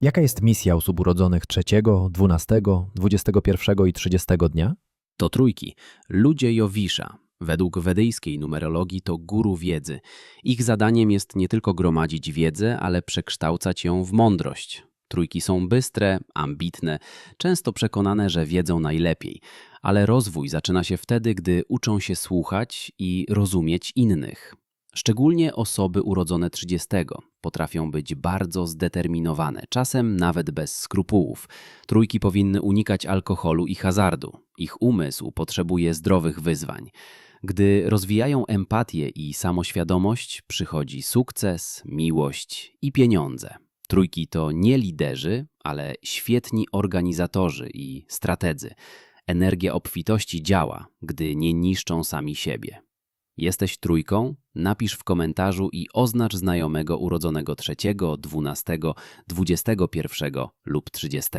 Jaka jest misja osób urodzonych 3, 12, 21 i 30 dnia? To trójki. Ludzie Jowisza. Według wedyjskiej numerologii to guru wiedzy. Ich zadaniem jest nie tylko gromadzić wiedzę, ale przekształcać ją w mądrość. Trójki są bystre, ambitne, często przekonane, że wiedzą najlepiej, ale rozwój zaczyna się wtedy, gdy uczą się słuchać i rozumieć innych. Szczególnie osoby urodzone 30 potrafią być bardzo zdeterminowane, czasem nawet bez skrupułów. Trójki powinny unikać alkoholu i hazardu. Ich umysł potrzebuje zdrowych wyzwań. Gdy rozwijają empatię i samoświadomość, przychodzi sukces, miłość i pieniądze. Trójki to nie liderzy, ale świetni organizatorzy i strategzy. Energia obfitości działa, gdy nie niszczą sami siebie. Jesteś trójką? Napisz w komentarzu i oznacz znajomego urodzonego 3, 12, 21 lub 30.